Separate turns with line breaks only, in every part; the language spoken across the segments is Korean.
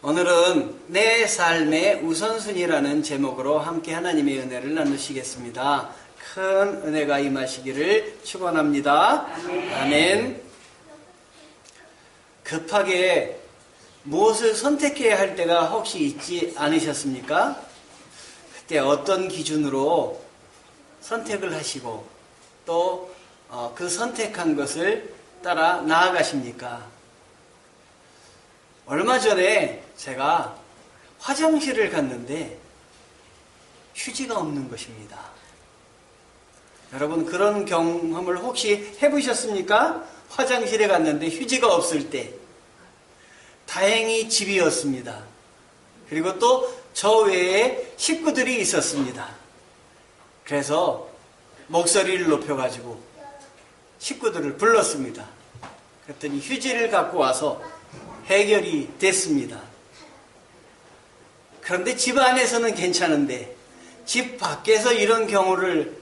오늘은 내 삶의 우선순위라는 제목으로 함께 하나님의 은혜를 나누시겠습니다. 큰 은혜가 임하시기를 축원합니다. 아멘. 급하게 무엇을 선택해야 할 때가 혹시 있지 않으셨습니까? 그때 어떤 기준으로 선택을 하시고 또 그 선택한 것을 따라 나아가십니까? 얼마 전에 제가 화장실을 갔는데 휴지가 없는 것입니다. 여러분 그런 경험을 혹시 해보셨습니까? 화장실에 갔는데 휴지가 없을 때 다행히 집이었습니다. 그리고 또 저 외에 식구들이 있었습니다. 그래서 목소리를 높여가지고 식구들을 불렀습니다. 그랬더니 휴지를 갖고 와서 해결이 됐습니다. 그런데 집 안에서는 괜찮은데 집 밖에서 이런 경우를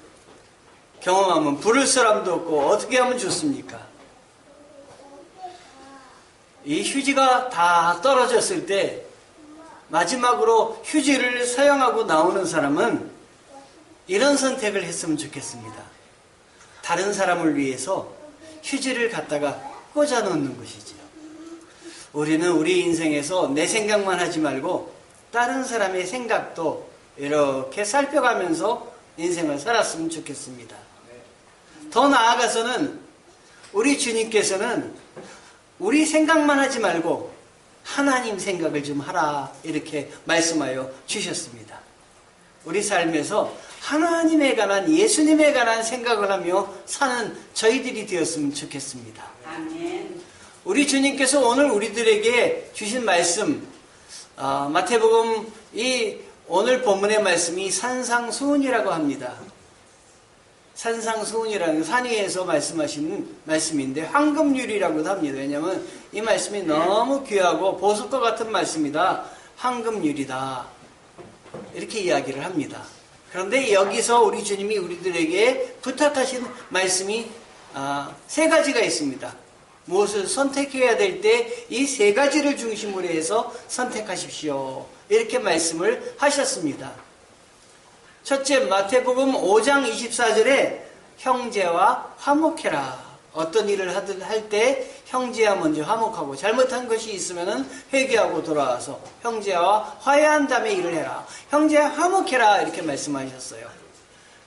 경험하면 부를 사람도 없고 어떻게 하면 좋습니까? 이 휴지가 다 떨어졌을 때 마지막으로 휴지를 사용하고 나오는 사람은 이런 선택을 했으면 좋겠습니다. 다른 사람을 위해서 휴지를 갖다가 꽂아 놓는 것이지요. 우리는 우리 인생에서 내 생각만 하지 말고 다른 사람의 생각도 이렇게 살펴가면서 인생을 살았으면 좋겠습니다. 더 나아가서는 우리 주님께서는 우리 생각만 하지 말고 하나님 생각을 좀 하라 이렇게 말씀하여 주셨습니다. 우리 삶에서 하나님에 관한 예수님에 관한 생각을 하며 사는 저희들이 되었으면 좋겠습니다.
아멘.
우리 주님께서 오늘 우리들에게 주신 말씀 어, 마태복음 이 오늘 본문의 말씀이 산상수훈이라고 합니다. 산상수훈이라는 산 위에서 말씀하시는 말씀인데 황금률이라고도 합니다. 왜냐하면 이 말씀이 너무 귀하고 보석과 같은 말씀이다. 황금률이다. 이렇게 이야기를 합니다. 그런데 여기서 우리 주님이 우리들에게 부탁하신 말씀이 아, 세 가지가 있습니다. 무엇을 선택해야 될 때 이 세 가지를 중심으로 해서 선택하십시오. 이렇게 말씀을 하셨습니다. 첫째 마태복음 5장 24절에 형제와 화목해라. 어떤 일을 하든 할 때 형제와 먼저 화목하고 잘못한 것이 있으면 회개하고 돌아와서 형제와 화해한 다음에 일을 해라. 형제와 화목해라 이렇게 말씀하셨어요.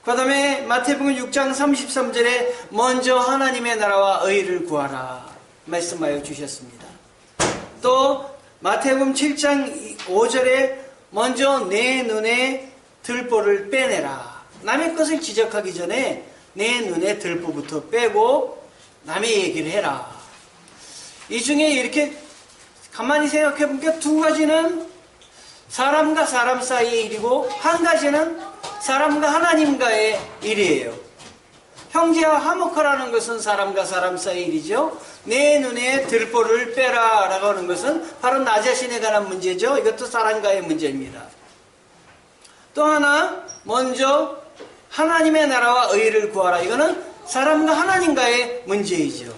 그 다음에 마태복음 6장 33절에 먼저 하나님의 나라와 의를 구하라 말씀하여 주셨습니다. 또 마태복음 7장 5절에 먼저 내 눈에 들보를 빼내라. 남의 것을 지적하기 전에 내 눈에 들보부터 빼고 남의 얘기를 해라. 이 중에 이렇게 가만히 생각해 보니까 두 가지는 사람과 사람 사이의 일이고 한 가지는 사람과 하나님과의 일이에요. 형제와 화목하라는 것은 사람과 사람 사이의 일이죠. 내 눈에 들보를 빼라라고 하는 것은 바로 나 자신에 관한 문제죠. 이것도 사람과의 문제입니다. 또 하나 먼저 하나님의 나라와 의를 구하라. 이거는 사람과 하나님과의 문제이죠.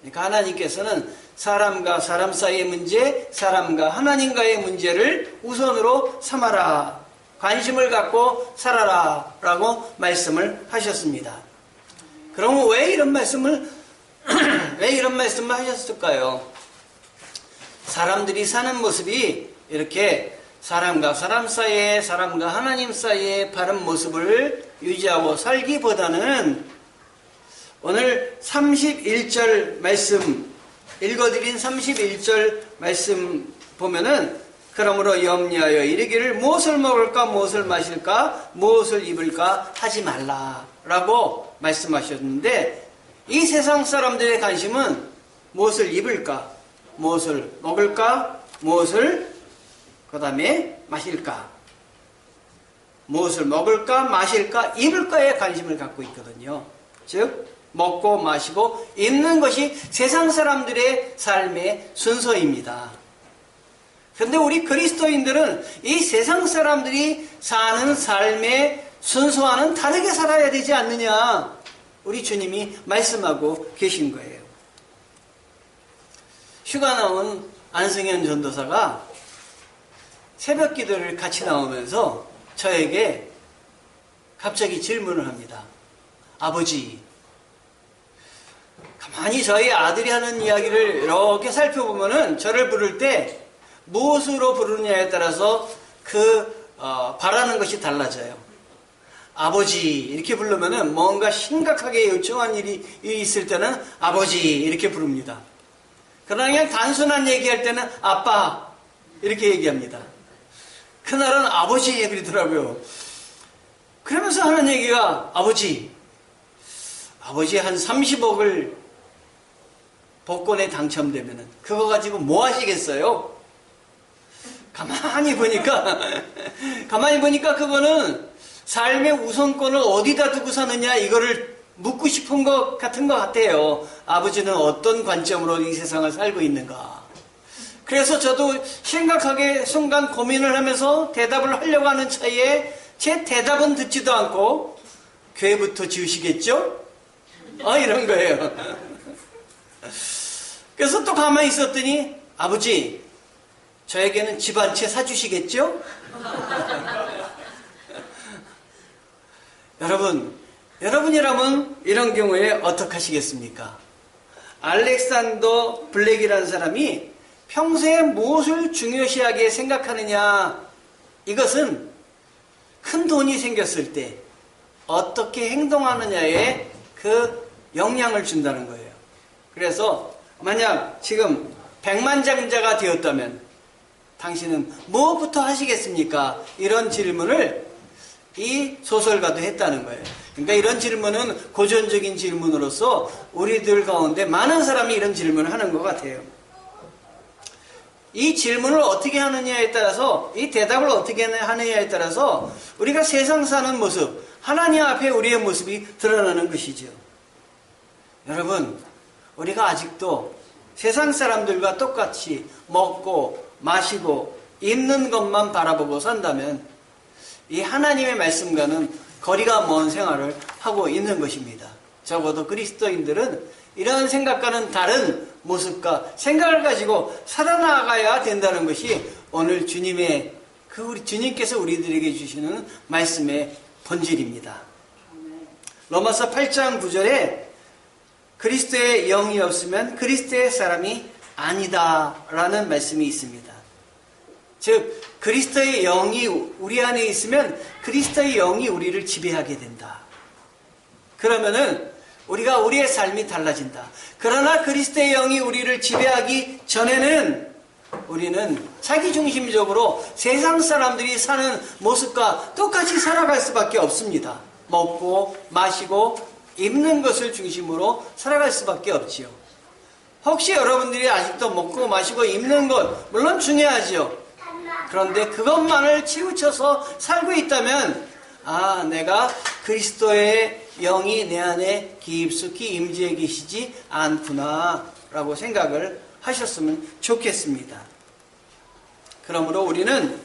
그러니까 하나님께서는 사람과 사람 사이의 문제, 사람과 하나님과의 문제를 우선으로 삼아라. 관심을 갖고 살아라. 라고 말씀을 하셨습니다. 그럼 왜 이런 말씀을, 왜 이런 말씀을 하셨을까요? 사람들이 사는 모습이 이렇게 사람과 사람 사이에, 사람과 하나님 사이에 바른 모습을 유지하고 살기보다는 오늘 31절 말씀, 읽어드린 31절 말씀 보면은 그러므로 염려하여 이르기를 무엇을 먹을까 무엇을 마실까 무엇을 입을까 하지 말라라고 말씀하셨는데 이 세상 사람들의 관심은 무엇을 입을까 무엇을 먹을까 무엇을 그 다음에 마실까 무엇을 먹을까 마실까 입을까에 관심을 갖고 있거든요 즉 먹고 마시고 입는 것이 세상 사람들의 삶의 순서입니다. 그런데 우리 그리스도인들은 이 세상 사람들이 사는 삶의 순서와는 다르게 살아야 되지 않느냐. 우리 주님이 말씀하고 계신 거예요. 휴가 나온 안승현 전도사가 새벽 기도를 같이 나오면서 저에게 갑자기 질문을 합니다. 아버지, 가만히 저희 아들이 하는 이야기를 이렇게 살펴보면은 저를 부를 때 무엇으로 부르느냐에 따라서 그 어, 바라는 것이 달라져요. 아버지 이렇게 부르면은 뭔가 심각하게 요청한 일이 있을 때는 아버지 이렇게 부릅니다. 그러나 그냥 단순한 얘기할 때는 아빠 이렇게 얘기합니다. 그날은 아버지 그러더라고요. 그러면서 하는 얘기가 아버지 아버지 한 30억을 복권에 당첨되면은 그거 가지고 뭐 하시겠어요? 가만히 보니까 가만히 보니까 그거는 삶의 우선권을 어디다 두고 사느냐 이거를 묻고 싶은 것 같은 것 같아요. 아버지는 어떤 관점으로 이 세상을 살고 있는가. 그래서 저도 심각하게 순간 고민을 하면서 대답을 하려고 하는 차이에 제 대답은 듣지도 않고 교회부터 지으시겠죠? 어 이런 거예요. 그래서 또 가만히 있었더니 아버지 저에게는 집 한 채 사주시겠죠? 여러분, 여러분이라면 이런 경우에 어떻게 하시겠습니까? 알렉산더 블랙이라는 사람이 평소에 무엇을 중요시하게 생각하느냐, 이것은 큰 돈이 생겼을 때 어떻게 행동하느냐에 그 영향을 준다는 거예요. 그래서 만약 지금 백만장자가 되었다면 당신은 무엇부터 하시겠습니까? 이런 질문을 이 소설가도 했다는 거예요. 그러니까 이런 질문은 고전적인 질문으로서 우리들 가운데 많은 사람이 이런 질문을 하는 것 같아요. 이 질문을 어떻게 하느냐에 따라서, 이 대답을 어떻게 하느냐에 따라서 우리가 세상 사는 모습, 하나님 앞에 우리의 모습이 드러나는 것이죠. 여러분, 우리가 아직도 세상 사람들과 똑같이 먹고 마시고 입는 것만 바라보고 산다면 이 하나님의 말씀과는 거리가 먼 생활을 하고 있는 것입니다. 적어도 그리스도인들은 이런 생각과는 다른 모습과 생각을 가지고 살아나가야 된다는 것이 오늘 주님의 그 우리 주님께서 우리들에게 주시는 말씀의 본질입니다. 로마서 8장 9절에 그리스도의 영이 없으면 그리스도의 사람이 아니다라는 말씀이 있습니다. 즉 그리스도의 영이 우리 안에 있으면 그리스도의 영이 우리를 지배하게 된다. 그러면은 우리가 우리의 삶이 달라진다. 그러나 그리스도의 영이 우리를 지배하기 전에는 우리는 자기 중심적으로 세상 사람들이 사는 모습과 똑같이 살아갈 수밖에 없습니다. 먹고 마시고 입는 것을 중심으로 살아갈 수밖에 없지요. 혹시 여러분들이 아직도 먹고 마시고 입는 것 물론 중요하지요. 그런데 그것만을 치우쳐서 살고 있다면 아 내가 그리스도의 영이 내 안에 깊숙이 임재해 계시지 않구나 라고 생각을 하셨으면 좋겠습니다. 그러므로 우리는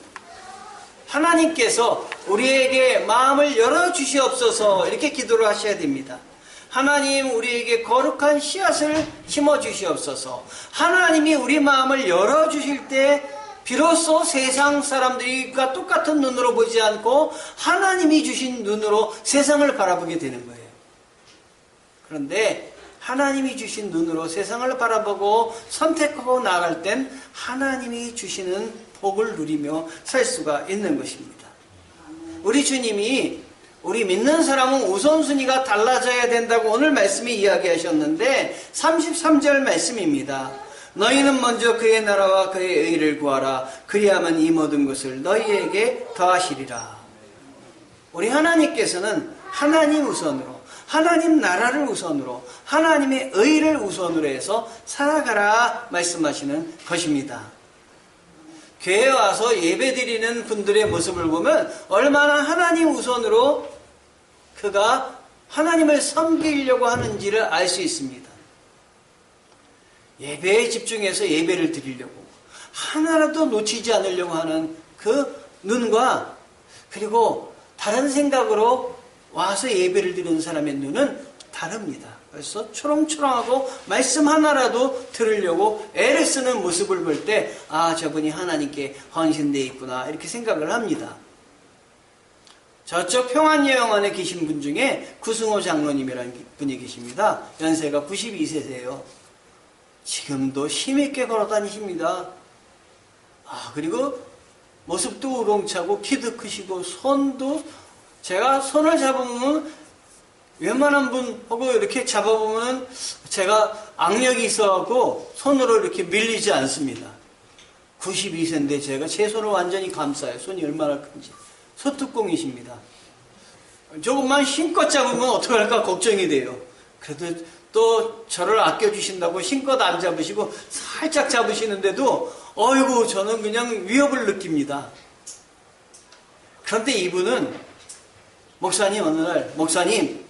하나님께서 우리에게 마음을 열어 주시옵소서 이렇게 기도를 하셔야 됩니다. 하나님 우리에게 거룩한 씨앗을 심어 주시옵소서. 하나님이 우리 마음을 열어 주실 때 비로소 세상 사람들과 똑같은 눈으로 보지 않고 하나님이 주신 눈으로 세상을 바라보게 되는 거예요. 그런데 하나님이 주신 눈으로 세상을 바라보고 선택하고 나아갈 땐 하나님이 주시는 복을 누리며 살 수가 있는 것입니다. 우리 주님이 우리 믿는 사람은 우선순위가 달라져야 된다고 오늘 말씀이 이야기하셨는데 33절 말씀입니다. 너희는 먼저 그의 나라와 그의 의를 구하라. 그리하면 이 모든 것을 너희에게 더하시리라. 우리 하나님께서는 하나님 우선으로 하나님 나라를 우선으로 하나님의 의를 우선으로 해서 살아가라 말씀하시는 것입니다. 교회에 와서 예배 드리는 분들의 모습을 보면 얼마나 하나님 우선으로 그가 하나님을 섬기려고 하는지를 알 수 있습니다. 예배에 집중해서 예배를 드리려고 하나라도 놓치지 않으려고 하는 그 눈과 그리고 다른 생각으로 와서 예배를 드리는 사람의 눈은 다릅니다. 그래서 초롱초롱하고 말씀 하나라도 들으려고 애를 쓰는 모습을 볼 때, 아, 저분이 하나님께 헌신되어 있구나. 이렇게 생각을 합니다. 저쪽 평안여행원에 계신 분 중에 구승호 장로님이라는 분이 계십니다. 연세가 92세세요. 지금도 힘있게 걸어 다니십니다. 아, 그리고 모습도 우렁차고 키도 크시고 손도 제가 손을 잡으면 웬만한 분하고 이렇게 잡아보면 제가 악력이 있어갖고 손으로 이렇게 밀리지 않습니다. 92세인데 제가 제 손을 완전히 감싸요. 손이 얼마나 큰지. 소뚜껑이십니다. 조금만 힘껏 잡으면 어떡할까 걱정이 돼요. 그래도 또 저를 아껴주신다고 힘껏 안 잡으시고 살짝 잡으시는데도 어이구 저는 그냥 위협을 느낍니다. 그런데 이분은 목사님 어느 날 목사님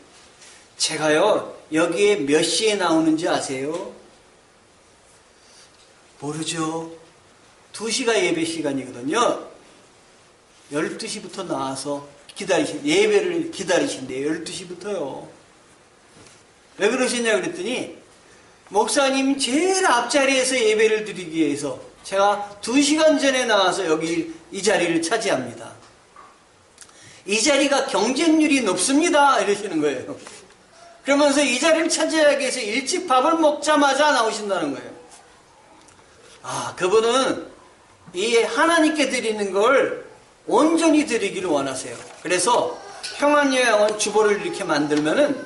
제가요 여기에 몇 시에 나오는지 아세요? 모르죠. 2시가 예배 시간이거든요. 12시부터 나와서 기다리신, 예배를 기다리신대요. 12시부터요. 왜 그러시냐 그랬더니, 목사님 제일 앞자리에서 예배를 드리기 위해서 제가 2시간 전에 나와서 여기 이 자리를 차지합니다. 이 자리가 경쟁률이 높습니다. 이러시는 거예요. 그러면서 이 자리를 차지하기 위해서 일찍 밥을 먹자마자 나오신다는 거예요. 아, 그분은 이 하나님께 드리는 걸 온전히 드리기를 원하세요. 그래서 평안여행원 주보를 이렇게 만들면은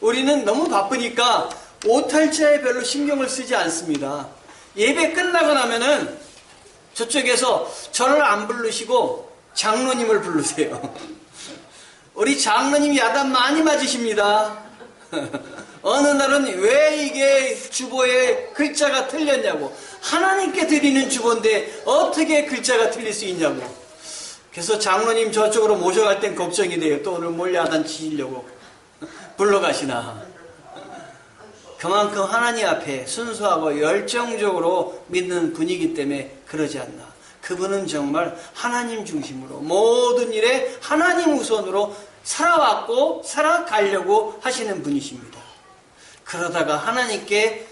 우리는 너무 바쁘니까 오탈자에 별로 신경을 쓰지 않습니다. 예배 끝나고 나면은 저쪽에서 저를 안 부르시고 장로님을 부르세요. 우리 장로님 야단 많이 맞으십니다. 어느 날은 왜 이게 주보에 글자가 틀렸냐고. 하나님께 드리는 주보인데 어떻게 글자가 틀릴 수 있냐고. 그래서 장로님 저쪽으로 모셔갈 땐 걱정이 돼요. 또 오늘 몰래 야단 치시려고. 불러가시나. 그만큼 하나님 앞에 순수하고 열정적으로 믿는 분이기 때문에 그러지 않나. 그분은 정말 하나님 중심으로 모든 일에 하나님 우선으로 살아왔고 살아가려고 하시는 분이십니다. 그러다가 하나님께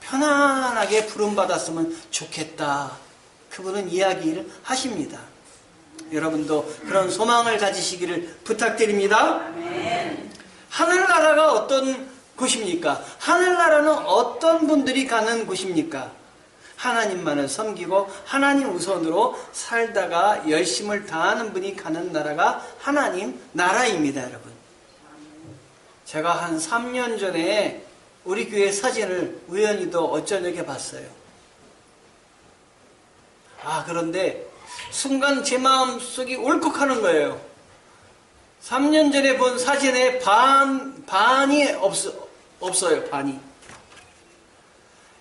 편안하게 부름받았으면 좋겠다. 그분은 이야기를 하십니다. 여러분도 그런 소망을 가지시기를 부탁드립니다. 하늘나라가 어떤 곳입니까? 하늘나라는 어떤 분들이 가는 곳입니까? 하나님만을 섬기고 하나님 우선으로 살다가 열심을 다하는 분이 가는 나라가 하나님 나라입니다, 여러분. 제가 한 3년 전에 우리 교회 사진을 우연히도 어쩌녁에 봤어요. 아, 그런데 순간 제 마음 속이 울컥하는 거예요. 3년 전에 본 사진에 반, 반이 없, 없어요, 반이.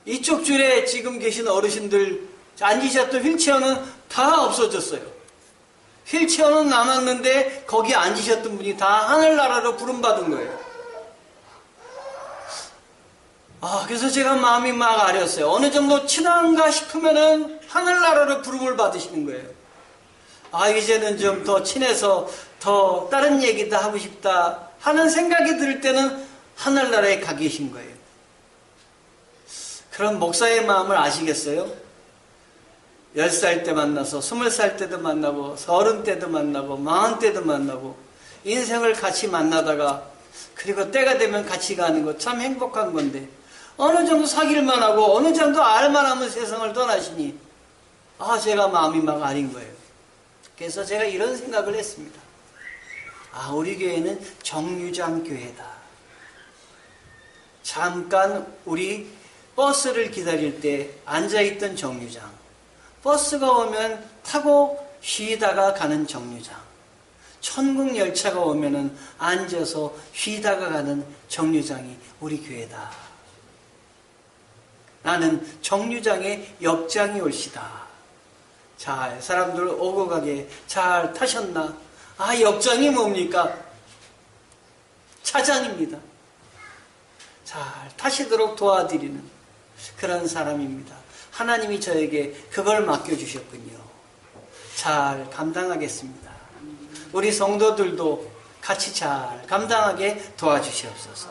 이쪽 줄에 지금 계신 어르신들 앉으셨던 휠체어는 다 없어졌어요. 휠체어는 남았는데 거기 앉으셨던 분이 다 하늘나라로 부름받은 거예요. 아, 그래서 제가 마음이 막 아렸어요. 어느 정도 친한가 싶으면은 하늘나라로 부름을 받으시는 거예요. 아, 이제는 좀 더 친해서 더 다른 얘기도 하고 싶다 하는 생각이 들 때는 하늘나라에 가 계신 거예요. 그런 목사의 마음을 아시겠어요? 10살 때 만나서 20살 때도 만나고 30 때도 만나고 40 때도 만나고 인생을 같이 만나다가 그리고 때가 되면 같이 가는 거 참 행복한 건데 어느 정도 사귈만 하고 어느 정도 알만 하면 세상을 떠나시니 아 제가 마음이 막 아린 거예요. 그래서 제가 이런 생각을 했습니다. 아 우리 교회는 정류장 교회다. 잠깐 우리 버스를 기다릴 때 앉아있던 정류장. 버스가 오면 타고 쉬다가 가는 정류장. 천국 열차가 오면은 앉아서 쉬다가 가는 정류장이 우리 교회다. 나는 정류장에 역장이 올시다. 잘 사람들 오고 가게 잘 타셨나? 아 역장이 뭡니까? 차장입니다. 잘 타시도록 도와드리는 그런 사람입니다. 하나님이 저에게 그걸 맡겨주셨군요. 잘 감당하겠습니다. 우리 성도들도 같이 잘 감당하게 도와주시옵소서.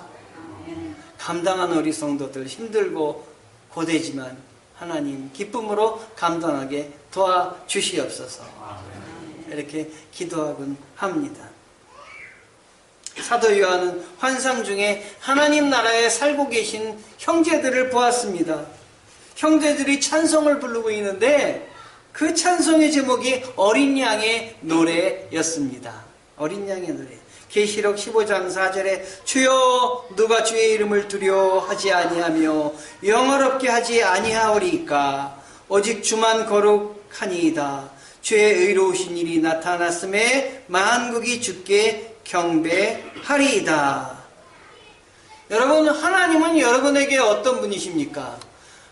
감당한 우리 성도들 힘들고 고되지만 하나님 기쁨으로 감당하게 도와주시옵소서. 이렇게 기도하곤 합니다. 사도 요한은 환상 중에 하나님 나라에 살고 계신 형제들을 보았습니다. 형제들이 찬송을 부르고 있는데 그 찬송의 제목이 어린 양의 노래였습니다. 어린 양의 노래. 계시록 15장 4절에 주여 누가 주의 이름을 두려워하지 아니하며 영어롭게 하지 아니하오리까 오직 주만 거룩하니이다. 주의 의로우신 일이 나타났음에 만국이 주께 경배하리이다. 여러분 하나님은 여러분에게 어떤 분이십니까?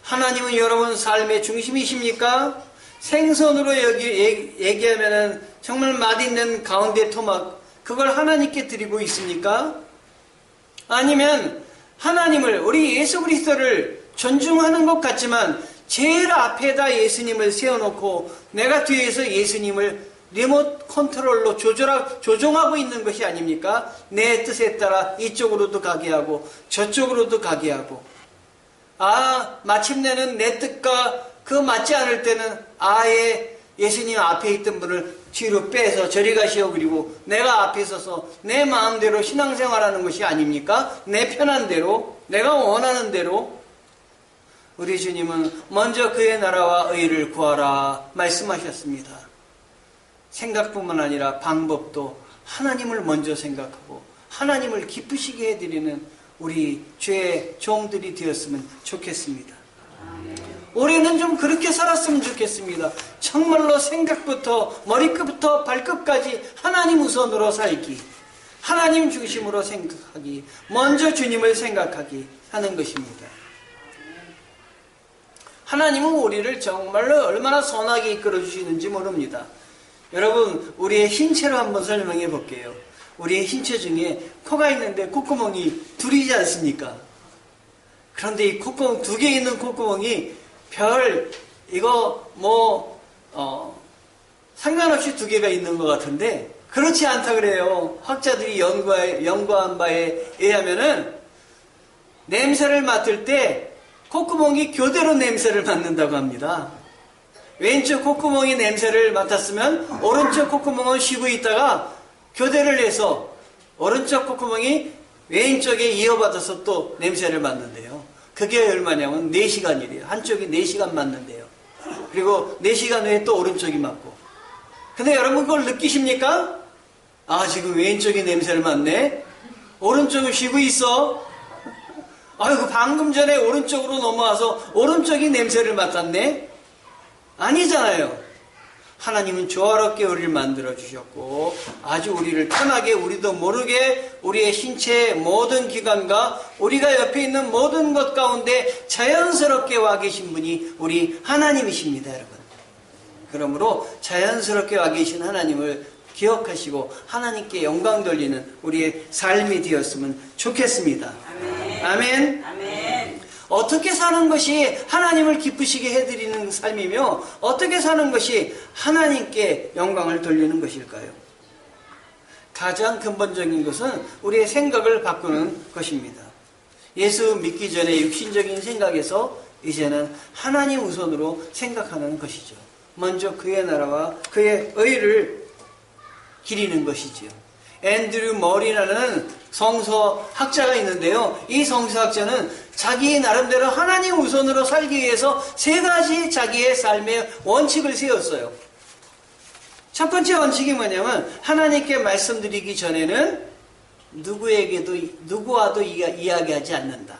하나님은 여러분 삶의 중심이십니까? 생선으로 여기 얘기 하면은 정말 맛있는 가운데 토막 그걸 하나님께 드리고 있습니까? 아니면 하나님을 우리 예수 그리스도를 존중하는 것 같지만 제일 앞에다 예수님을 세워놓고 내가 뒤에서 예수님을 리모트 컨트롤로 조절하, 조종하고 있는 것이 아닙니까? 내 뜻에 따라 이쪽으로도 가게 하고 저쪽으로도 가게 하고 아 마침내는 내 뜻과 그 맞지 않을 때는 아예 예수님 앞에 있던 분을 뒤로 빼서 저리 가시오 그리고 내가 앞에 서서 내 마음대로 신앙생활하는 것이 아닙니까? 내 편한 대로 내가 원하는 대로 우리 주님은 먼저 그의 나라와 의를 구하라 말씀하셨습니다. 생각뿐만 아니라 방법도 하나님을 먼저 생각하고 하나님을 기쁘시게 해드리는 우리 죄의 종들이 되었으면 좋겠습니다. 올해는 좀 그렇게 살았으면 좋겠습니다. 정말로 생각부터 머리끝부터 발끝까지 하나님 우선으로 살기, 하나님 중심으로 생각하기, 먼저 주님을 생각하기 하는 것입니다. 하나님은 우리를 정말로 얼마나 선하게 이끌어 주시는지 모릅니다. 여러분, 우리의 신체로 한번 설명해 볼게요. 우리의 신체 중에 코가 있는데 콧구멍이 둘이지 않습니까? 그런데 이 콧구멍 두 개 있는 콧구멍이 별 이거 뭐 어, 상관없이 두 개가 있는 것 같은데 그렇지 않다 그래요. 학자들이 연구하, 연구한 바에 의하면은 냄새를 맡을 때 콧구멍이 교대로 냄새를 맡는다고 합니다. 왼쪽 콧구멍이 냄새를 맡았으면 오른쪽 콧구멍은 쉬고 있다가 교대를 해서 오른쪽 콧구멍이 왼쪽에 이어받아서 또 냄새를 맡는데요. 그게 얼마냐면 4시간이래요. 한쪽이 4시간 맞는데요. 그리고 4시간 후에 또 오른쪽이 맞고. 근데 여러분 그걸 느끼십니까? 아, 지금 왼쪽이 냄새를 맡네? 오른쪽은 쉬고 있어? 아이고, 방금 전에 오른쪽으로 넘어와서 오른쪽이 냄새를 맡았네? 아니잖아요. 하나님은 조화롭게 우리를 만들어 주셨고 아주 우리를 편하게 우리도 모르게 우리의 신체의 모든 기관과 우리가 옆에 있는 모든 것 가운데 자연스럽게 와 계신 분이 우리 하나님이십니다, 여러분. 그러므로 자연스럽게 와 계신 하나님을 기억하시고 하나님께 영광 돌리는 우리의 삶이 되었으면 좋겠습니다. 아멘. 아멘. 어떻게 사는 것이 하나님을 기쁘시게 해드리는 삶이며 어떻게 사는 것이 하나님께 영광을 돌리는 것일까요? 가장 근본적인 것은 우리의 생각을 바꾸는 것입니다. 예수 믿기 전에 육신적인 생각에서 이제는 하나님 우선으로 생각하는 것이죠. 먼저 그의 나라와 그의 의를 기리는 것이지요. 앤드류 머리라는 성서학자가 있는데요. 이 성서학자는 자기 나름대로 하나님 우선으로 살기 위해서 세 가지 자기의 삶의 원칙을 세웠어요. 첫 번째 원칙이 뭐냐면 하나님께 말씀드리기 전에는 누구에게도 누구와도 이야기하지 않는다.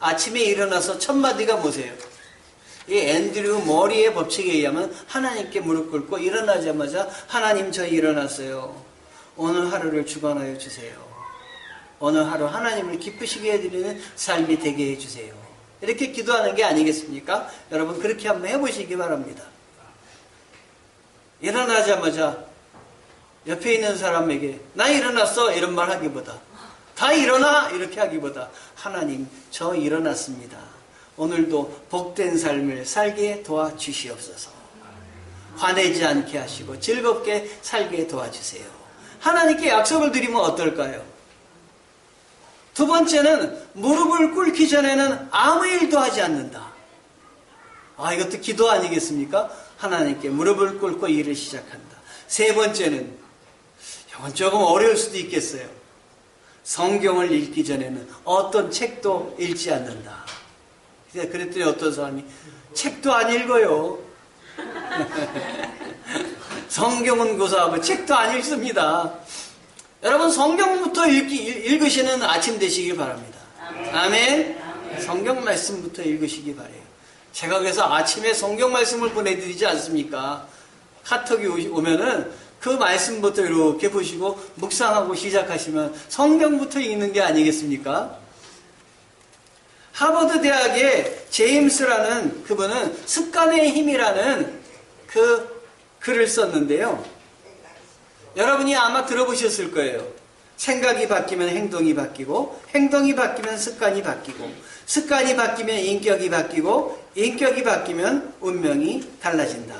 아침에 일어나서 첫 마디가 뭐세요? 이 앤드류 머리의 법칙에 의하면 하나님께 무릎 꿇고 일어나자마자 하나님 저 일어났어요. 오늘 하루를 주관하여 주세요. 오늘 하루 하나님을 기쁘시게 해드리는 삶이 되게 해주세요. 이렇게 기도하는 게 아니겠습니까? 여러분 그렇게 한번 해보시기 바랍니다. 일어나자마자 옆에 있는 사람에게 나 일어났어 이런 말 하기보다 다 일어나 이렇게 하기보다 하나님 저 일어났습니다. 오늘도 복된 삶을 살게 도와주시옵소서. 화내지 않게 하시고 즐겁게 살게 도와주세요. 하나님께 약속을 드리면 어떨까요? 두 번째는 무릎을 꿇기 전에는 아무 일도 하지 않는다. 아, 이것도 기도 아니겠습니까? 하나님께 무릎을 꿇고 일을 시작한다. 세 번째는, 이건 조금 어려울 수도 있겠어요. 성경을 읽기 전에는 어떤 책도 읽지 않는다. 그랬더니 어떤 사람이 책도 안 읽어요. 성경은 고사하고 책도 안 읽습니다. 여러분 성경부터 읽기, 읽으시는 아침 되시길 바랍니다. 아멘. 성경 말씀부터 읽으시기 바래요. 제가 그래서 아침에 성경 말씀을 보내드리지 않습니까? 카톡이 오면은 그 말씀부터 이렇게 보시고 묵상하고 시작하시면 성경부터 읽는 게 아니겠습니까? 하버드 대학의 제임스라는 그분은 습관의 힘이라는 그 글을 썼는데요. 여러분이 아마 들어보셨을 거예요. 생각이 바뀌면 행동이 바뀌고, 행동이 바뀌면 습관이 바뀌고, 습관이 바뀌면 인격이 바뀌고, 인격이 바뀌면 운명이 달라진다.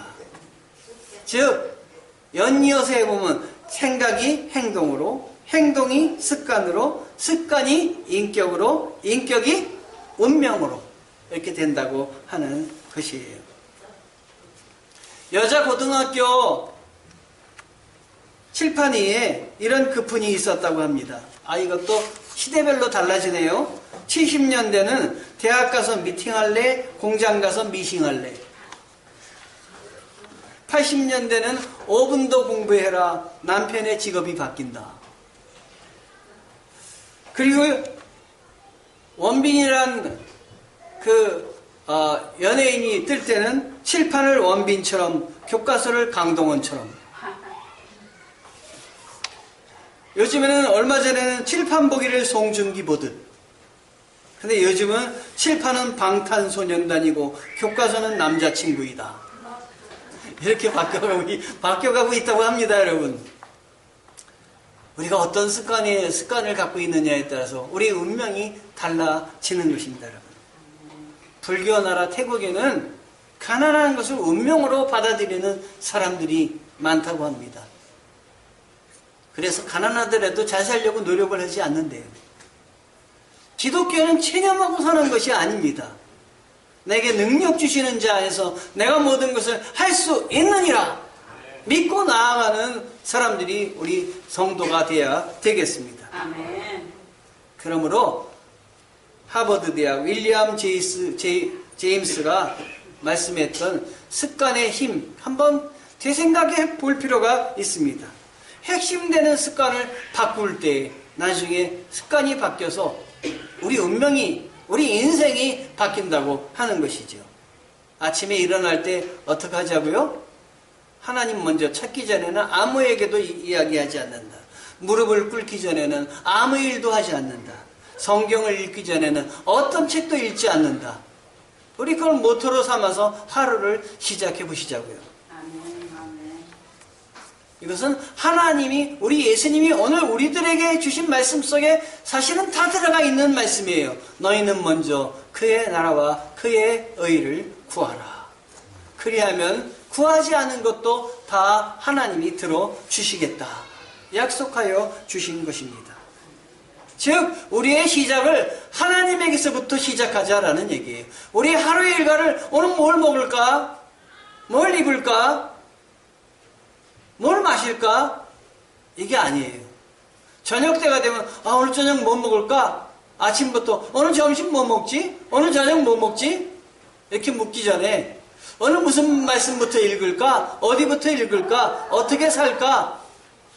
즉, 연이어서 해보면 생각이 행동으로, 행동이 습관으로, 습관이 인격으로, 인격이 운명으로 이렇게 된다고 하는 것이에요. 여자 고등학교 칠판 위에 이런 급훈이 있었다고 합니다. 아, 이것도 시대별로 달라지네요. 70년대는 대학 가서 미팅할래, 공장 가서 미싱할래. 80년대는 5분도 공부해라, 남편의 직업이 바뀐다. 그리고 원빈이란 그 어, 연예인이 뜰 때는 칠판을 원빈처럼 교과서를 강동원처럼. 요즘에는 얼마 전에는 칠판 보기를 송중기 보듯. 근데 요즘은 칠판은 방탄소년단이고 교과서는 남자친구이다. 이렇게 바뀌어가고, 바뀌어가고 있다고 합니다 여러분. 우리가 어떤 습관에, 습관을 갖고 있느냐에 따라서 우리 운명이 달라지는 것입니다, 여러분. 불교 나라 태국에는 가난한 것을 운명으로 받아들이는 사람들이 많다고 합니다. 그래서 가난하더라도 잘 살려고 노력을 하지 않는데요. 기독교는 체념하고 사는 것이 아닙니다. 내게 능력 주시는 자에서 내가 모든 것을 할 수 있느니라. 믿고 나아가는 사람들이 우리 성도가 되어야 되겠습니다.
아멘.
그러므로 하버드 대학 윌리엄 제이스, 제이, 제임스가 말씀했던 습관의 힘 한번 되생각해 볼 필요가 있습니다. 핵심되는 습관을 바꿀 때 나중에 습관이 바뀌어서 우리 운명이 우리 인생이 바뀐다고 하는 것이죠. 아침에 일어날 때 어떻게 하자고요? 하나님 먼저 찾기 전에는 아무에게도 이야기하지 않는다. 무릎을 꿇기 전에는 아무 일도 하지 않는다. 성경을 읽기 전에는 어떤 책도 읽지 않는다. 우리 그걸 모토로 삼아서 하루를 시작해 보시자고요. 이것은 하나님이 우리 예수님이 오늘 우리들에게 주신 말씀 속에 사실은 다 들어가 있는 말씀이에요. 너희는 먼저 그의 나라와 그의 의를 구하라. 그리하면 구하지 않은 것도 다 하나님이 들어 주시겠다. 약속하여 주신 것입니다. 즉, 우리의 시작을 하나님에게서부터 시작하자라는 얘기예요. 우리 하루의 일과를 오늘 뭘 먹을까? 뭘 입을까? 뭘 마실까? 이게 아니에요. 저녁 때가 되면, 아, 오늘 저녁 뭐 먹을까? 아침부터, 오늘 점심 뭐 먹지? 오늘 저녁 뭐 먹지? 이렇게 묻기 전에, 어느 무슨 말씀부터 읽을까? 어디부터 읽을까? 어떻게 살까?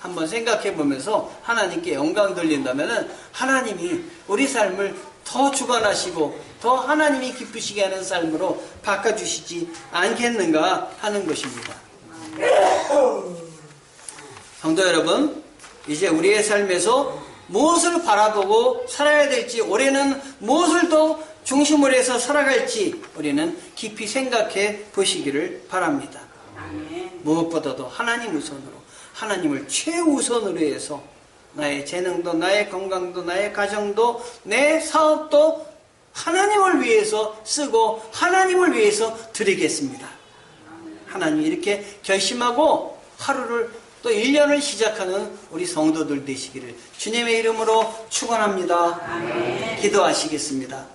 한번 생각해 보면서 하나님께 영광 돌린다면 하나님이 우리 삶을 더 주관하시고 더 하나님이 기쁘시게 하는 삶으로 바꿔주시지 않겠는가 하는 것입니다. 성도 여러분, 이제 우리의 삶에서 무엇을 바라보고 살아야 될지, 올해는 무엇을 더 중심으로 해서 살아갈지 우리는 깊이 생각해 보시기를 바랍니다. 무엇보다도 하나님 우선으로, 하나님을 최우선으로 해서 나의 재능도, 나의 건강도, 나의 가정도, 내 사업도 하나님을 위해서 쓰고 하나님을 위해서 드리겠습니다. 하나님 이렇게 결심하고 하루를 또 1년을 시작하는 우리 성도들 되시기를 주님의 이름으로 축원합니다. 기도하시겠습니다.